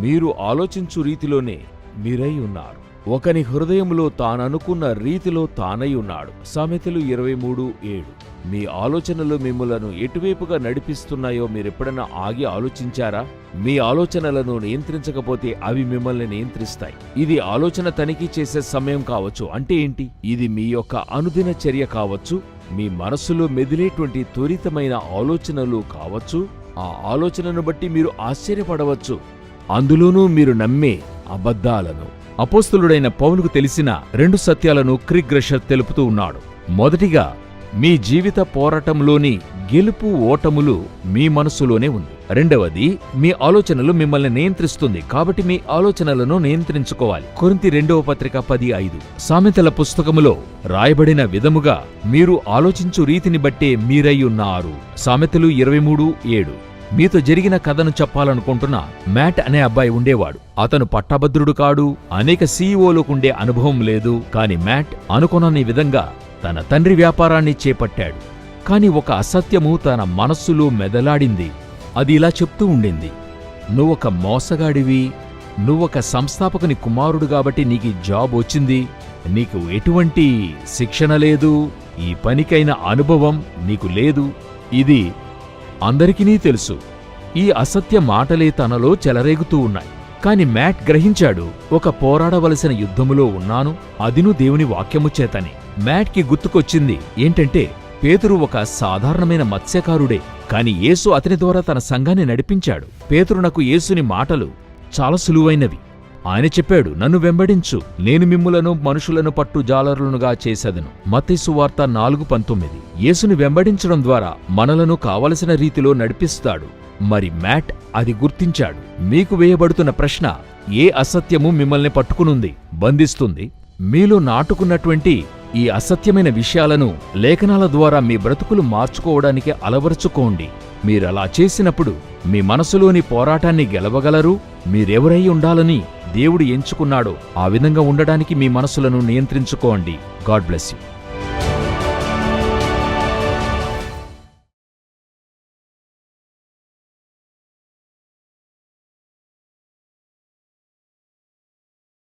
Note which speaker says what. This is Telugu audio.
Speaker 1: మీరు ఆలోచించు రీతిలోనే మీరై ఉన్నారు. ఒకని హృదయంలో తాననుకున్న రీతిలో తానై ఉన్నాడు. సామెతలు ఇరవై మూడు ఏడు. మీ ఆలోచనలు మిమ్మలను ఎటువైపుగా నడిపిస్తున్నాయో మీరెప్పుడైనా ఆగి ఆలోచించారా? మీ ఆలోచనలను నియంత్రించకపోతే అవి మిమ్మల్ని నియంత్రిస్తాయి. ఇది ఆలోచన తనిఖీ చేసే సమయం కావచ్చు. అంటే ఏంటి? ఇది మీ యొక్క అనుదిన చర్య కావచ్చు. మీ మనస్సులో మెదిలేటువంటి త్వరితమైన ఆలోచనలు కావచ్చు. ఆ ఆలోచనను బట్టి మీరు ఆశ్చర్యపడవచ్చు. అందులోనూ మీరు నమ్మే అబద్ధాలను. అపోస్తులుడైన పౌలుకు తెలిసిన రెండు సత్యాలను క్రిగ్రెషర్ తెలుపుతూ ఉన్నాడు. మొదటిగా మీ జీవిత పోరాటంలోని గెలుపు ఓటములు మీ మనసులోనే ఉంది. రెండవది మీ ఆలోచనలు మిమ్మల్ని నియంత్రిస్తుంది కాబట్టి మీ ఆలోచనలను నియంత్రించుకోవాలి. కొరింతి రెండవ పత్రిక పది ఐదు. సామెతల పుస్తకములో రాయబడిన విధముగా మీరు ఆలోచించు రీతిని బట్టే మీరై ఉన్నారు. సామెతలు ఇరవై మూడు ఏడు. మీతో జరిగిన కథను చెప్పాలనుకుంటున్న మ్యాట్ అనే అబ్బాయి ఉండేవాడు. అతను పట్టభద్రుడు కాడు అనేక సీఈఓలకుండే అనుభవం లేదు కాని మ్యాట్ అనుకునని విధంగా తన తండ్రి వ్యాపారాన్ని చేపట్టాడు. కాని ఒక అసత్యము తన మనస్సులో మెదలాడింది. అది ఇలా చెప్తూ ఉండింది. నువ్వొక మోసగాడివి నువ్వొక సంస్థాపకుని కుమారుడు కాబట్టి నీకు జాబ్ వచ్చింది. నీకు ఎటువంటి శిక్షణ లేదు. ఈ పనికైన అనుభవం నీకు లేదు. ఇది అందరికీ తెలుసు. ఈ అసత్య మాటలే తనలో చెలరేగుతూ ఉన్నాయి. కాని మ్యాట్ గ్రహించాడు ఒక పోరాడవలసిన యుద్ధములో ఉన్నాను. అదిను దేవుని వాక్యము చేతని. మ్యాట్కి గుర్తుకొచ్చింది ఏంటంటే పేతురు ఒక సాధారణమైన మత్స్యకారుడే. కాని యేసు అతని ద్వారా తన సంఘాన్ని నడిపించాడు. పేతురునకు యేసుని మాటలు చాలా సులువైనవి. ఆయన చెప్పాడు నన్ను వెంబడించు. నేను మిమ్ములను మనుషులను పట్టు జాలరులనుగా చేసేదను. మత్తయి వార్త నాలుగు పంతొమ్మిది. యేసుని వెంబడించడం ద్వారా మనలను కావలసిన రీతిలో నడిపిస్తాడు. మరి మ్యాట్ అది గుర్తించాడు. మీకు వేయబడుతున్న ప్రశ్న ఏ అసత్యము మిమ్మల్ని పట్టుకునుంది బంధిస్తుంది? మీలో నాటుకున్నటువంటి ఈ అసత్యమైన విషయాలను లేఖనాల ద్వారా మీ బ్రతుకులు మార్చుకోవడానికి అలవరుచుకోండి. మీరలా చేసినప్పుడు మీ మనసులోని పోరాటాన్ని గెలవగలరు? మీరెవరై ఉండాలని దేవుడు ఎంచుకున్నాడో ఆ విధంగా ఉండడానికి మీ మనసులను నియంత్రించుకోండి. God bless you.